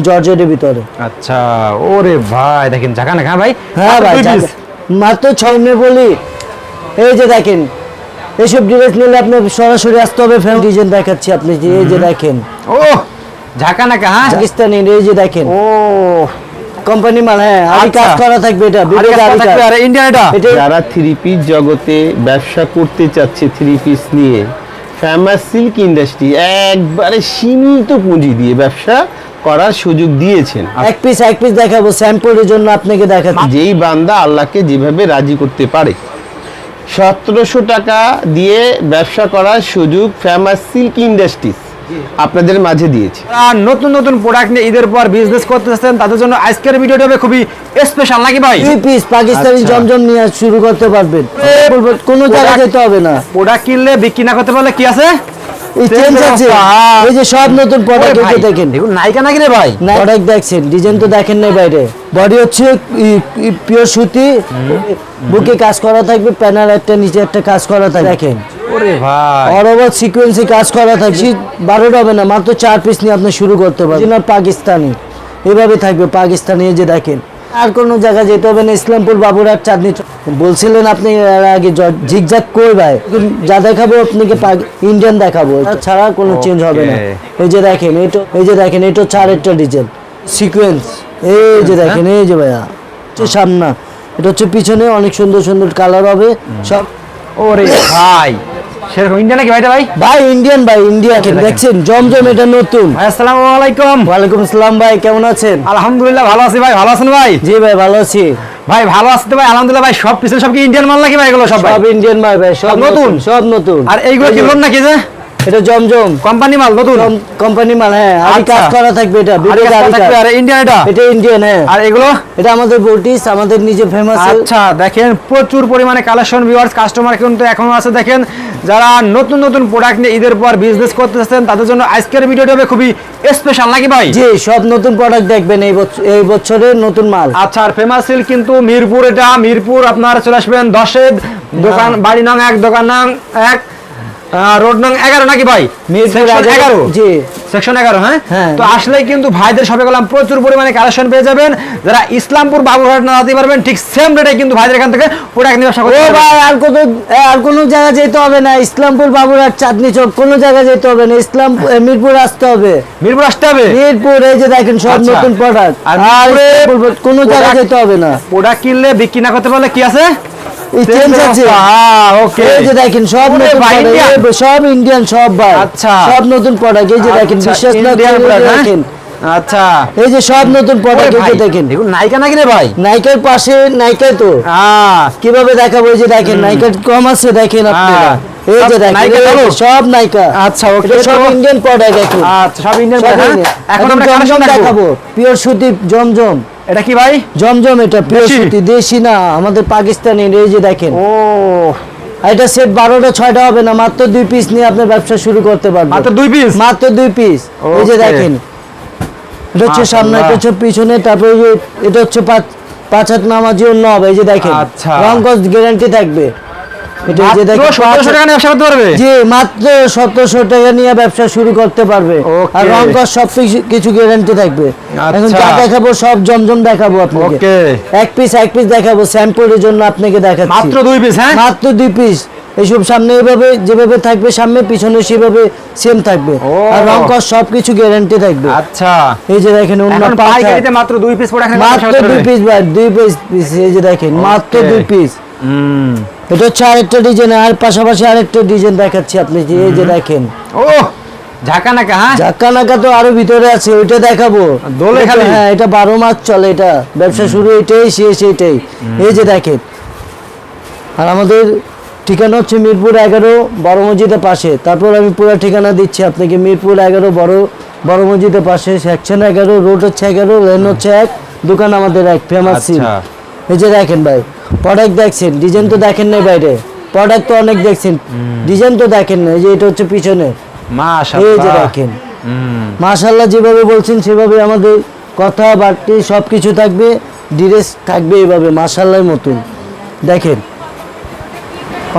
জর্জেটের ভিতরে। আচ্ছা ওরে ভাই দেখেন ঝাঁকা না ভাই। হ্যাঁ ভাই জান- piece। মাত্র ছয় মে বলি। এই যে দেখেন এইসব ড্রেস নিলে আপনি সরাসরি আসতে হবে ফ্যান ডিজাইন দেখাচ্ছি আপনি যে এই যে দেখেন। ও ঝাঁকা নাকা হ্যাঁ পাকিস্তানি এই যে দেখেন। ও। কোম্পানি মাল হ্যাঁ আর আচ্ছা। কাজ করা থাকবে এটা আর বিবেক থাকবে, আর ইন্ডিয়ান এটা। এটা যারা থ্রি পিস জগতে ব্যবসা করতে চাচ্ছে থ্রি পিস নিয়ে ফেমাস সিল্ক ইন্ডাস্ট্রি একবারে সীমিত পুঁজি দিয়ে ব্যবসা করার সুযোগ দিয়েছেন। এক পিস এক পিস দেখাবো স্যাম্পলের জন্য আপনাকে দেখাচ্ছি। যেই বান্দা আল্লাহকে যেভাবে রাজি করতে পারে। সতেরোশো টাকা দিয়ে ব্যবসা করার সুযোগ ফেমাস সিল্ক ইন্ডাস্ট্রিজ আপনাদের মাঝে দিয়েছে। আর নতুন নতুন প্রোডাক্ট নিয়ে ঈদের পর বিজনেস করতে চাচ্ছেন তাদের জন্য আজকের ভিডিওটা হবে খুবই স্পেশাল নাকি ভাই? দুই পিস পাকিস্তানি আচ্ছা। জমজম নিয়ে শুরু করতে পারবেন। কোনো জায়গা যেতে হবে না। প্রোডাক্ট কিনলে বিক্রি না করতে পারলে কি আছে? এই চেঞ্জ আছে। এই যে সব নতুন প্রোডাক্ট দেখেন। নায়িকা নাকি রে ভাই? প্রোডাক্ট দেখছেন ডিজাইন তো দেখেন নাই বাইরে। বডি হচ্ছে পিওর সুতি। বুকে কাজ করা থাকবে প্যানার একটা নিচে একটা কাজ করা থাকবে। দেখেন। ওরে ভাই। অরবত সিকোয়েন্সে কাজ করা থাকবে। বারোটা হবে না মাত্র চার পিস নিয়ে আপনি শুরু করতে পারবেন। না পাকিস্তানি। এভাবে থাকবে পাকিস্তানি যে দেখেন। আর কোনো জায়গায় যেতে হবে না ইসলামপুর বাবুরহাট চাঁদনি বলছিলেন আপনি আগে ঝিকঝাক করবাই যা দেখাবো আপনাকে ইন্ডিয়ান দেখাবো। ছাড়া কোনো চেঞ্জ হবে না। এই যে দেখেন এটা এই যে দেখেন এটা চার একটা ডিজেল সিকোয়েন্স এই যে দেখেন এই যে ভাইয়া। সামনা। এটা হচ্ছে পিছনে অনেক সুন্দর সুন্দর কালার হবে। সব ওরে ভাই! সেরকম ইন্ডিয়া নাকি ভাইটা ভাই? ভাই ইন্ডিয়ান ভাই ইন্ডিয়া দেখছেন জমজম এটা নতুন। ভাই আসসালামু আলাইকুম। ওয়ালাইকুম আসসালাম ভাই কেমন আছেন? আলহামদুলিল্লাহ ভালো আছি ভাই ভালো আছেন ভাই? জি ভাই ভালো আছি। ভাই ভালো আসতে ভাই? আলহামদুলিল্লাহ ভাই সব পিছনে সব কি ইন্ডিয়ান মাল নাকি ভাই এগুলো সব ভাই? সব ইন্ডিয়ান ভাই ভাই সব নতুন? সব নতুন। আর এইগুলো কি লোন নাকি যে? এটা জমজম কোম্পানি মাল নতুন? কোম্পানি মাল হ্যাঁ। আর আচ্ছা। কাজ করা থাকবে এটা আর থাকবে, ইন্ডিয়ান এটা? এটা ইন্ডিয়ান হ্যাঁ। আর এগুলো? এটা আমাদের বোটিস আমাদের নিজে ফেমাস আচ্ছা দেখেন প্রচুর পরিমাণে কালেকশন ভিউয়ার্স কাস্টমার কিন্তু এখনও আছে। দেখেন যারা নতুন নতুন প্রোডাক্ট নিয়ে ঈদের পর বিজনেস করতে চাচ্ছেন তাদের জন্য আজকের ভিডিওটা হবে খুবই স্পেশাল নাকি ভাই? জি সব নতুন প্রোডাক্ট দেখবেন এই বছর এই বছরের নতুন মাল। আচ্ছা আর ফেমাস সিল কিন্তু মিরপুর এটা। মিরপুর আপনারা চলে আসবেন দশের দোকান বাড়ি নং এক দোকান নং এক। রোড নং এগারো নাকি ভাই? এগারো। জি। সেকশন এগারো হ্যাঁ? হ্যাঁ। তো আসলেই কিন্তু ভাইদের সবে গেলাম প্রচুর পরিমাণে কালেকশন পেয়ে যাবেন। যারা ইসলামপুর বাবুরহাট না যেতে পারবেন ঠিক সেম রেটে কিন্তু ভাইদের এখান থেকে প্রোডাক্ট নিয়ে ব্যবসা করতে ভাই আর কত আর কোনো জায়গা যেতে হবে না। ইসলামপুর বাবুরহাট চাঁদনি চক কোনো জায়গা যেতে হবে না। ইসলাম মিরপুর আসতে হবে। মিরপুর আসতে হবে? মিরপুর এই যে দেখেন সব আচ্ছা। নতুন প্রোডাক্ট আর কোনো জায়গা যেতে হবে না। প্রোডাক্ট কিনলে বিক্রি না করতে পারলে কি আছে? এই চেঞ্জ আছে। ওকে এই যে দেখেন সব নতুন ভাই, product, Indian? এই সব ইন্ডিয়ান সব ভাই। আচ্ছা। সব নতুন প্রোডাক্ট এই যে দেখেন বিশ্বাস না করলে এই যে দেখেন। আচ্ছা। এই যে সব নতুন প্রোডাক্ট এই যে দেখেন। দেখুন নায়িকা নাকি রে ভাই? নাইকার পাশে নাইকাই তো। হ্যাঁ। কীভাবে দেখাবো এই যে দেখেন নাইকার কম আছে দেখেন আপনারা। হ্যাঁ। এই যে সব দেখেন নাইকা? সব আচ্ছা, এটা সব ইন্ডিয়ান প্রোডাক্ট এখন আচ্ছা সব ইন্ডিয়ান সব হ্যাঁ। এখন আমরা কালেকশন দেখাবো। দেখাবো। পিওর সুতি জমজম। এটা কি ভাই? জমজম এটা পিওর দেশি? না আমাদের পাকিস্তানি এই যে দেখেন। ও। এটা সেট বারোটা ছয়টা হবে না মাত্র দুই পিস নিয়ে আপনার ব্যবসা শুরু করতে পারবেন। মাত্র দুই পিস মাত্র দুই পিস এই যে দেখেন এটা হচ্ছে সামনে এটা হচ্ছে পিছনে তারপরে এটা হচ্ছে পাঁচ পাঁচ হাত নামাজি অন্য হবে এই যে দেখেন। আচ্ছা। রং গ্যারান্টি থাকবে। এটা যে দেখেন মাত্র পাঁচ 1700 টাকা ব্যবসা করতে পারবে? জি মাত্র সতেরোশো টাকা নিয়ে ব্যবসা শুরু করতে পারবে। আর রং সব কিছু- কিছু গ্যারান্টি থাকবে। এখন। যা দেখাবো সব জমজম দেখাবো আপনাকে। এক পিস এক পিস দেখাবো স্যাম্পলের জন্য আপনাকে দেখাচ্ছি। মাত্র দুই পিস হ্যাঁ? মাত্র দুই পিস এইসব সামনে এভাবে যেভাবে থাকবে সামনে পিছনে সেভাবে সেম থাকবে। আর রং কস সবকিছু গ্যারান্টি থাকবে। আচ্ছা। এই যে দেখেন অন্য পাইকারিতে মাত্র দুই পিস মাত্র দুই পিস ভাই দুই পিস এই যে দেখেন মাত্র দুই পিস হুম। এটা হচ্ছে আরেকটা ডিজাইন আর পাশাপাশি আরেকটা ডিজাইন দেখাচ্ছি আপনি এই যে দেখেন। ও হ্যাঁ? ধাক্কা নাকা তো আরও ভিতরে আছে ওইটা দেখাবো। দোলে খালি? হ্যাঁ এটা বারো মাস চলে এটা। ব্যবসা শুরু এটাই শেষ এটাই। এই যে দেখেন। আর আমাদের ঠিকানা হচ্ছে মিরপুর এগারো বড় মসজিদের পাশে। তারপর আমি পুরো ঠিকানা দিচ্ছি আপনাকে মিরপুর এগারো বড় বড় মসজিদের পাশে সেকশন এগারো রোড হচ্ছে এগারো লেন হচ্ছে এক দোকান আমাদের এক ফেমাস। এই যে দেখেন ভাই প্রোডাক্ট দেখছেন ডিজাইন তো দেখেন নাই বাইরে। প্রোডাক্ট তো অনেক দেখছেন ডিজাইন তো দেখেন না এই যে এটা হচ্ছে পিছনে। এই যে দেখেন। মাশাল্লাহ যেভাবে বলছেন সেভাবে আমাদের কথা বাড়তি সব কিছু থাকবে ড্রেস থাকবে এইভাবে মাশাল্লাহ মতন। দেখেন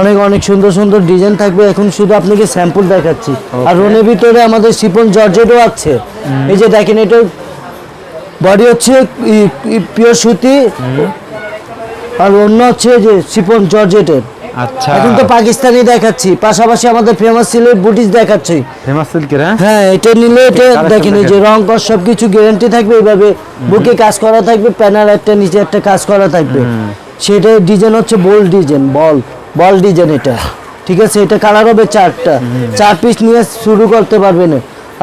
অনেক অনেক সুন্দর সুন্দর ডিজাইন থাকবে। এখন শুধু আপনাকে স্যাম্পল দেখাচ্ছি। আর রনের ভিতরে আমাদের শিপন জর্জেটও আছে। এই যে দেখেন এটা বডি হচ্ছে পিওর সুতি। আর অন্য হচ্ছে যে সিফন জর্জেটের। আচ্ছা। এখন তো পাকিস্তানি দেখাচ্ছি পাশাপাশি আমাদের ফেমাস সিলেট বুটিস দেখাচ্ছি। ফেমাস সিল্কের হ্যাঁ এটা নিলে এটা দেখেন এই যে রং কর সবকিছু গ্যারান্টি থাকবে এইভাবে। বুকে কাজ করা থাকবে প্যানার একটা নিচে একটা কাজ করা থাকবে। সেটা ডিজাইন হচ্ছে বল ডিজাইন বল বল ডিজাইন এটা। ঠিক আছে এটা কালার হবে চারটা। চার পিস নিয়ে শুরু করতে পারবেন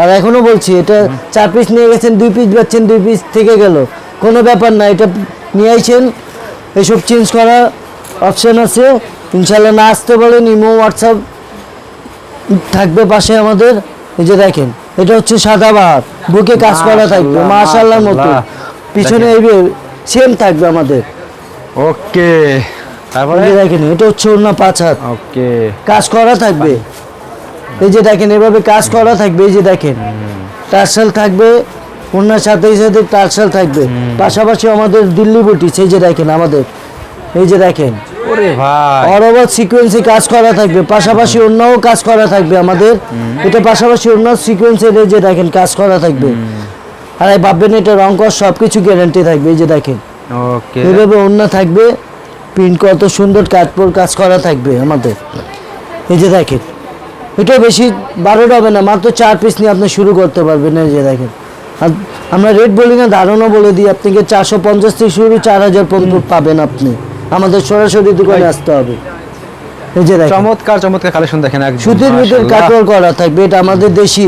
আর এখনও বলছি এটা চার পিস নিয়ে গেছেন দুই পিস পাচ্ছেন দুই পিস থেকে গেল। কোনো ব্যাপার না এটা নিয়ে আইছেন এসব চেঞ্জ করার অপশন আছে। ইনশাল্লাহ না আসতে পারেন ইমো হোয়াটসঅ্যাপ থাকবে পাশে আমাদের। এই যে দেখেন এটা হচ্ছে সাদা বাহার বুকে কাজ করা থাকবে মাশাল্লাহ মতো। পিছনে এই সেম থাকবে আমাদের। ওকে তারপরে? দেখেন এটা হচ্ছে অন্য পাঁচ হাত। ওকে। কাজ করা থাকবে। এই যে দেখেন এভাবে কাজ করা থাকবে এই যে দেখেন। টার্সেল থাকবে অন্যার সাথে সাথে টার্সেল থাকবে। পাশাপাশি আমাদের দিল্লি বুটি সেই যে দেখেন আমাদের এই যে দেখেন। অরবত সিকোয়েন্সে কাজ করা থাকবে পাশাপাশি অন্যও কাজ করা থাকবে আমাদের। এটা পাশাপাশি অন্য সিকোয়েন্সের এই যে দেখেন কাজ করা থাকবে। আর এই ভাববেন এটা রং কর সব কিছু গ্যারান্টি থাকবে এই যে দেখেন। এভাবে অন্য থাকবে প্রিন্ট কত সুন্দর কাজ কাজ করা থাকবে আমাদের। এই যে দেখেন এটা বেশি বারোটা হবে না মাত্র চার পিস নিয়ে আপনি শুরু করতে পারবেন এই যে দেখেন। আমরা রেট বলি না ধারণা বলে দিই আপনাকে চারশো পঞ্চাশ থেকে শুরু চার হাজার পর্যন্ত পাবেন আপনি। আমাদের সরাসরি দোকানে আসতে হবে। এই যে দেখেন। চমৎকার চমৎকার কালেকশন দেখেন সুতির ভিতর মাশাআল্লাহ। করা থাকবে এটা আমাদের দেশি।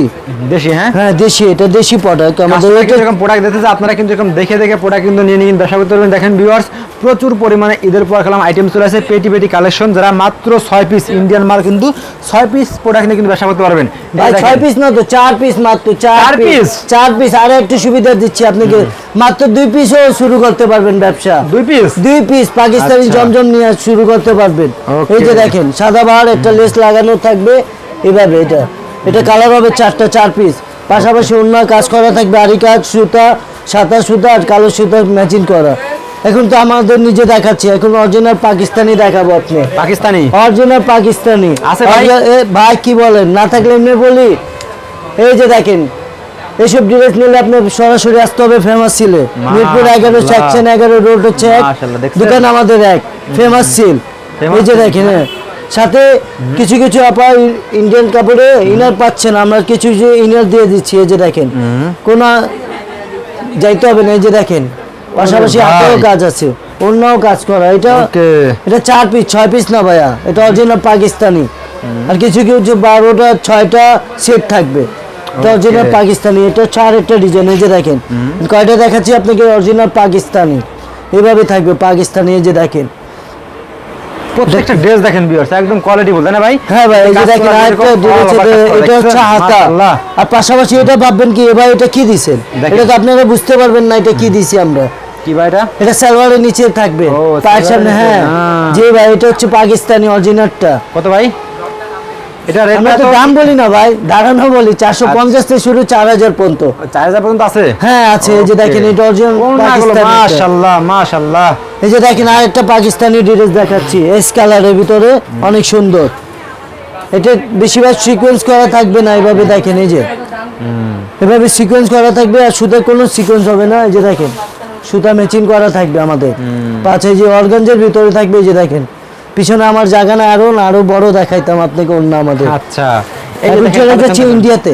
দেশি হ্যাঁ? হ্যাঁ দেশি এটা দেশি প্রোডাক্ট আমাদের কাস্টমার এটা কিন্তু এরকম প্রোডাক্ট দেখতেছে আপনারা কিন্তু এরকম দেখে দেখে প্রোডাক্ট কিন্তু নিয়ে নিন ব্যবসা করতে দেখেন ভিউয়ার্স প্রচুর পরিমাণে ঈদের পর কালাম আইটেম চলে আসে পেটি পেটি কালেকশন যারা মাত্র ছয় পিস ইন্ডিয়ান মাল কিন্তু ছয় পিস প্রোডাক্ট নিয়ে কিন্তু ব্যবসা করতে পারবেন। ভাই ছয় পিস না তো চার পিস মাত্র চার চার পিস চার পিস আরও একটু সুবিধা দিচ্ছি আপনাকে। মাত্র দুই পিসও শুরু করতে পারবেন ব্যবসা। দুই পিস দুই পিস পাকিস্তানি আচ্ছা। জমজম নিয়ে শুরু করতে পারবেন। এই যে দেখেন সাদা বাহার একটা লেস লাগানো থাকবে। এভাবে এটা। এটা কালার হবে চারটা চার পিস পাশাপাশি অন্য কাজ করা থাকবে আরি কাজ সুতা সাদা সুতা আর কালো সুতা ম্যাচিং করা। এখন তো আমাদের নিজে দেখাচ্ছি এখন অরিজিনাল পাকিস্তানি দেখাবো আপনি। পাকিস্তানি? অরিজিনাল পাকিস্তানি। আছে ভাই? ভাই কি বলেন? না থাকলে এমনি বলি। এই যে দেখেন এইসব ড্রেস নিলে আপনার সরাসরি আসতে হবে ফেমাস সিলে মিরপুর এগারো। সেকশন এগারো রোড হচ্ছে এক। দোকান আমাদের এক ফেমাস সিল এই যে দেখেন হ্যাঁ। সাথে কিছু কিছু আপা ইন্ডিয়ান কাপড়ে ইনার পাচ্ছেন আমরা কিছু কিছু ইনার দিয়ে দিচ্ছি এই যে দেখেন। কোন যাইতে হবে না এই যে দেখেন। পাশাপাশি। হাতেও কাজ আছে অন্যও কাজ করা। এটা এটা চার পিস ছয় পিস না ভাইয়া? এটা অরিজিনাল পাকিস্তানি। আর কিছু কিছু বারোটা ছয়টা সেট থাকবে। এটা অরিজিনাল পাকিস্তানি। এটা চার একটা ডিজাইন এই যে দেখেন। কয়টা দেখাচ্ছি আপনাকে? অরিজিনাল পাকিস্তানি। এভাবে থাকবে পাকিস্তানি এই যে দেখেন। প্রত্যেকটা ড্রেস দেখেন ভিউয়ার্স একদম কোয়ালিটি বলতে না ভাই? হ্যাঁ ভাই এই যে দেখেন আরেকটা যেরকম dress all over এটা- কাজ করা, এটা হচ্ছে হাতা। আর পাশাপাশি এটা ভাববেন কি এবার এটা কি দিছেন? এটা তো আপনারা বুঝতে পারবেন না এটা কি দিছি আমরা। কি ভাই এটা? এটা সালোয়ারের নিচে থাকবে। পায়ের সামনে হ্যাঁ। হ্যাঁ। যে ভাই এটা হচ্ছে পাকিস্তানি অরিজিনালটা কত ভাই? এটা আমরা তো দাম বলি না ভাই ধারণা বলি। চারশো পঞ্চাশ থেকে শুরু চার হাজার পর্যন্ত। চার হাজার পর্যন্ত আছে? হ্যাঁ আছে। এই যে দেখেন এটা অরিজিনাল এই যে দেখেন আরেকটা পাকিস্তানি ড্রেস দেখাচ্ছি। এস কালারের ভিতরে অনেক সুন্দর। এটা বেশিরভাগ সিকোয়েন্স করা থাকবে না এইভাবে দেখেন এই যে। এভাবে সিকোয়েন্স করা থাকবে আর সুতার কোনো সিকোয়েন্স হবে না এই যে দেখেন। সুতা ম্যাচিং করা থাকবে আমাদের। পাঁচ যে অর্গানজের ভিতরে থাকবে এই যে দেখেন। পিছনে আমার জায়গা না আরও না আরও বড় দেখাইতাম আপনাকে অন্য আমাদের। আচ্ছা। ইন্ডিয়াতে।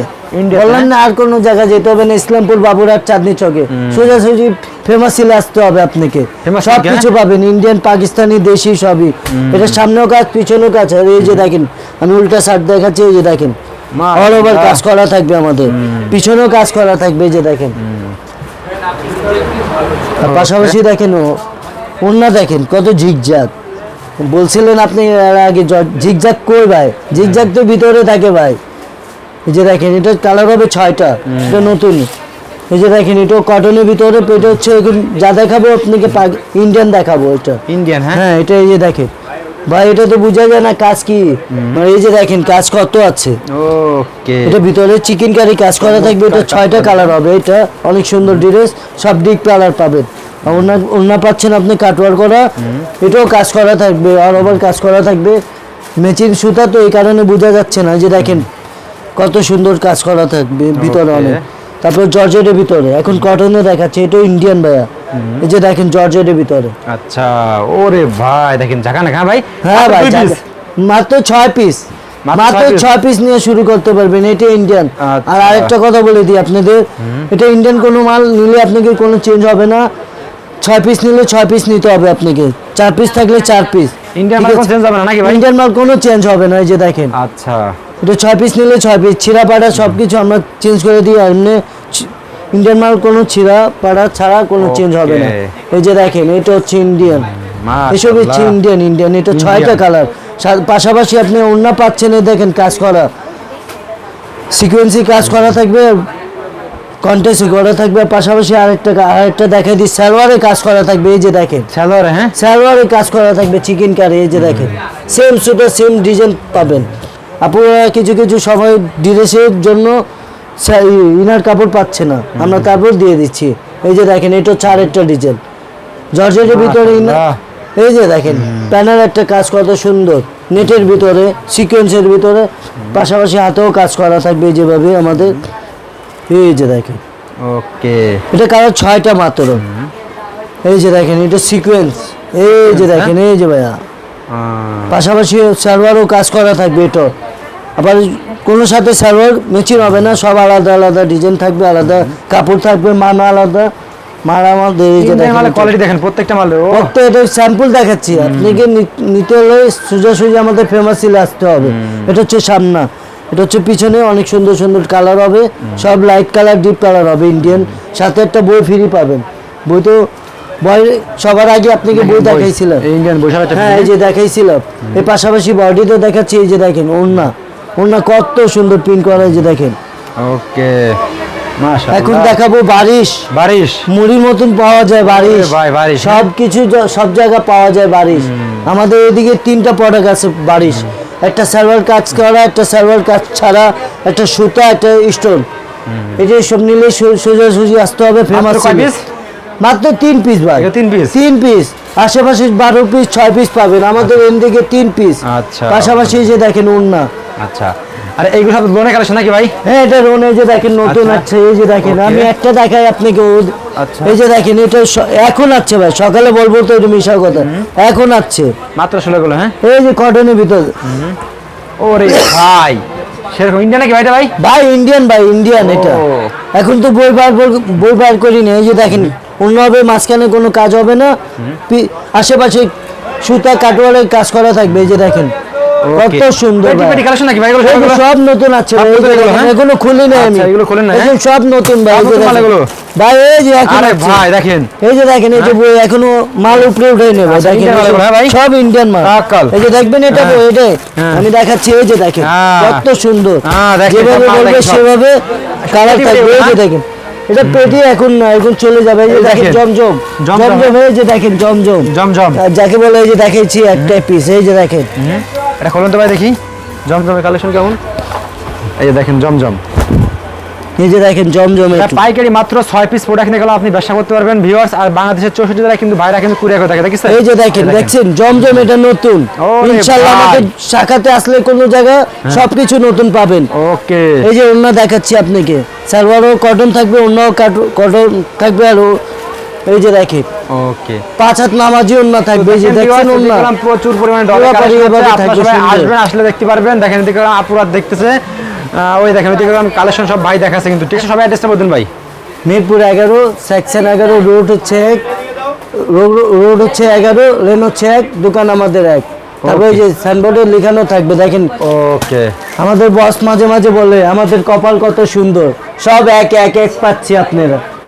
বললেন হ্যাঁ? না আর কোনো জায়গা যেতে হবে না ইসলামপুর বাবুরহাট চাঁদনি চকে সোজাসুজি ফেমাস সিলে আসতে হবে আপনাকে। সব কিছু পাবেন ইন্ডিয়ান পাকিস্তানি দেশি সবই। এটা সামনেও কাজ পিছনেও কাজ। আর এই যে দেখেন আমি উল্টা শার্ট দেখাচ্ছি এই যে দেখেন। অল ওভার কাজ করা থাকবে আমাদের। পিছনেও কাজ করা থাকবে এই যে দেখেন। পাশাপাশি দেখেন ও- ওন্না দেখেন কত ঝিকঝাক বলছিলেন আপনি আগে ঝিকঝাক কই ভাই? ঝিকঝাক তো ভিতরে থাকে ভাই। এই যে দেখেন এটা কালার হবে ছয়টা এটা নতুন। এই যে দেখেন এটা কটনের ভিতরে পেটে হচ্ছে এখন যা দেখাবো আপনাকে ইন্ডিয়ান দেখাবো এটা। ইন্ডিয়ান হ্যাঁ? হ্যাঁ এটা এই যে দেখেন। ভাই এটা তো বোঝা যায় না কাজ কি। মানে এই যে দেখেন কাজ কত আছে। ওকে এটা ভিতরে চিকেন কারি কাজ করা থাকবে এটা ছয়টা কালার হবে এটা অনেক সুন্দর ড্রেস সব ডিপ কালার পাবেন। ওনা ওনা পাচ্ছেন আপনি কাটওয়ার করা এটাও কাজ করা থাকবে আর ওভার কাজ করা থাকবে। মেচিন সুতা তো এই কারণে বোঝা যাচ্ছে না যে দেখেন কত সুন্দর কাজ করা থাকবে ভিতরে অনেক। তারপর জর্জেটের ভিতরে এখন কটনে দেখাচ্ছে এটাও ইন্ডিয়ান ভাইয়া। এই যে দেখেন জর্জেটের ভিতরে। আচ্ছা ওরে ভাই দেখেন না হ্যাঁ ভাই? হ্যাঁ ভাই। মাত্র ছয় পিস মাত্র ছয় পিস নিয়ে শুরু করতে পারবেন এটা ইন্ডিয়ান আচ্ছা। আর আরেকটা কথা বলে দিই আপনাদের এটা ইন্ডিয়ান কোনো মাল নিলে আপনাকে কোনো চেঞ্জ হবে না। ছয় পিস নিলে ছয় পিস নিতে হবে আপনাকে। চার পিস থাকলে চার পিস ইন্ডিয়ান মাল কোনো চেঞ্জ হবে না নাকি ভাই? ইন্ডিয়ান মাল কোনো চেঞ্জ হবে না এই যে দেখেন। আচ্ছা। এটা ছয় পিস নিলে ছয় পিস ছিঁড়া সব কিছু আমরা চেঞ্জ করে দিই আর এমনি ইন্ডিয়ান মাল কোনো ছিঁড়া পাড়া ছাড়া কোনো চেঞ্জ হবে না। এই যে দেখেন এটা হচ্ছে ইন্ডিয়ান এসব হচ্ছে ইন্ডিয়ান ইন্ডিয়ান এটা ছয়টা কালার পাশাপাশি আপনি অন্য পাচ্ছেন এই দেখেন কাজ করা। সিকোয়েন্সি কাজ করা থাকবে কন্টেস্ট করা থাকবে। পাশাপাশি আরেকটা আরেকটা দেখাই দিই সালোয়ারে কাজ করা থাকবে এই যে দেখেন। সালোয়ার হ্যাঁ? সালোয়ারে কাজ করা থাকবে চিকেন কারি এই যে দেখেন। সেম সুতো সেম ডিজাইন পাবেন। আপনারা কিছু কিছু সময় ড্রেসের জন্য ইনার কাপড় পাচ্ছে না। আমরা তারপর দিয়ে দিচ্ছি। এই যে দেখেন এটা হচ্ছে আরেকটা ডিজাইন। জর্জেটের ভিতরে এই যে দেখেন প্যানের একটা কাজ কত সুন্দর। নেটের ভিতরে সিকোয়েন্সের ভিতরে পাশাপাশি হাতেও কাজ করা থাকবে যেভাবে আমাদের। এই যে দেখেন। ওকে। এটা কালার ছয়টা মাত্র। এই যে দেখেন এটা সিকোয়েন্স। এই যে দেখেন এই যে ভাইয়া। পাশাপাশি সার্ভারও কাজ করা থাকবে এটা। আবার কোনো সাথে সালোয়ার ম্যাচিং হবে না সব আলাদা আলাদা ডিজাইন থাকবে আলাদা কাপড় থাকবে মানা আলাদা মারা আমাদের এই যে দেখেন কোয়ালিটি দেখেন প্রত্যেকটা মালের স্যাম্পল দেখাচ্ছি আপনাকে নিতে হলে আমাদের ফেমাস সিলে আসতে হবে। এটা হচ্ছে সামনা এটা হচ্ছে পিছনে অনেক সুন্দর সুন্দর কালার হবে সব লাইট কালার ডিপ কালার হবে ইন্ডিয়ান সাথে একটা বই ফ্রি পাবেন। বই তো বই সবার আগে আপনাকে বই দেখাইছিলাম। ইন্ডিয়ান বৈশাখ হ্যাঁ এই যে দেখাইছিলাম। এর পাশাপাশি বডিতে দেখাচ্ছি এই যে দেখেন ওড়না। ওড়না কত সুন্দর প্রিন্ট করা যে দেখেন। ওকে। এখন দেখাবো বারিশ। বারিশ। মুড়ির মতন পাওয়া যায় বারিশ। ভাই, বারিশ। সব কিছু সব জায়গা পাওয়া যায় বারিশ। আমাদের এদিকে তিনটা প্রোডাক্ট আছে বারিশ। একটা সার্ভার কাজ করা একটা সার্ভার কাজ ছাড়া একটা সুতা একটা স্টোন এই যে সব নিলে সো- সোজাসুজি আসতে হবে ফেমাস? মাত্র তিন পিস ভাই। তিন পিস তিন পিস আশেপাশে বারো পিস ছয় পিস পাবেন। আমাদের এদিকে তিন পিস আচ্ছা। পাশাপাশি যে দেখেন উন্না আচ্ছা। আর এইগুলো সব লোনের কালেকশন নাকি ভাই? হ্যাঁ এটা রোন এই যে দেখেন নতুন আচ্ছা। আছে এই যে দেখেন আমি একটা দেখাই আপনাকে আচ্ছা। এই যে দেখেন এটা এখন আছে ভাই সকালে বলব তো এটা মিশা কথা। এখন আছে। মাত্র ষোলো গুলো হ্যাঁ? এই যে কটনের ভিতর। ওরে ভাই সেরকম ইন্ডিয়া নাকি ভাইটা ভাই? ভাই ইন্ডিয়ান ভাই ইন্ডিয়ান এটা। এখন তো বই বার বই- বই বার করি না এই যে দেখেন অন্যভাবে মাঝখানে কোনো কাজ হবে না। আশেপাশে সুতা কাটোয়ারের কাজ করা থাকবে এই যে দেখেন। কত সুন্দর ভাই। কালেকশন নাকি ভাই এগুলো এগুলো সব নতুন আছে এগুলো, হ্যাঁ? খুলি নাই আমি আচ্ছা, এগুলো খোলেন এখন সব নতুন ভাই। এগুলো? ভাই এই যে এখন ভাই দেখেন এই যে দেখেন এই যে এখনও মাল উপরে উঠে নেবে আচ্ছা, দেখেন হ্যাঁ? সব ইন্ডিয়ান মাল এই যে দেখবেন এটা হ্যাঁ। হ্যাঁ। আমি দেখাচ্ছি এই যে দেখেন হ্যাঁ। কত সুন্দর হ্যাঁ, যেভাবে বলবে সেভাবে কালার থাকবে এই যে দেখেন এটা পেটি এখন না এখন চলে যাবে এই যে দেখেন। জমজম জমজম। এই যে দেখেন জমজম জমজম যাকে বলে এই যে দেখাইছি একটা পিস এই যে দেখেন। এটা খোলেন তো ভাই দেখি। জমজমের কালেকশন কেমন? এই যে দেখেন জমজম। এই যে দেখেন জমজম এটা পাইকারি মাত্র ছয় পিস প্রোডাক্ট নিয়ে গেলে আপনি ব্যবসা করতে পারবেন। ভিউয়ার্স আর বাংলাদেশের চৌষট্টি জেলায় কিন্তু বাইরে কিন্তু কুরিয়ার করে থাকে দেখিস এই যে দেখেন দেখছেন জমজম এটা নতুন। ইনশাআল্লাহ আমাদের শাখাতে আসলে কোন জায়গা সবকিছু নতুন পাবেন। ওকে। এই যে ওড়না দেখাচ্ছি আপনাকে। সালোয়ারও কটন থাকবে অন্যও কটন থাকবে আর এই যে দেখেন ওকে পাঁচ হাত নামাজি ওড়না থাকবে এই যে দেখছেন ওড়না? প্রচুর পরিমাণে ডলার আসবেন আসলে দেখতে পারবেন। দেখেন এদিকে আপুরা দেখতেছে। ওই দেখেন ওইদিকে কালেকশন সব ভাই দেখাচ্ছে কিন্তু। ঠিক আছে সবাই অ্যাড্রেসটা বলুন ভাই। মিরপুর এগারো সেকশন এগারো রোড হচ্ছে এক রোড হচ্ছে এগারো লেন হচ্ছে এক দোকান আমাদের এক। তারপরে যে সাইনবোর্ডে লেখানো থাকবে দেখেন। ওকে আমাদের বস মাঝে মাঝে বলে আমাদের কপাল কত সুন্দর। সব এক এক এক পাচ্ছি আপনারা।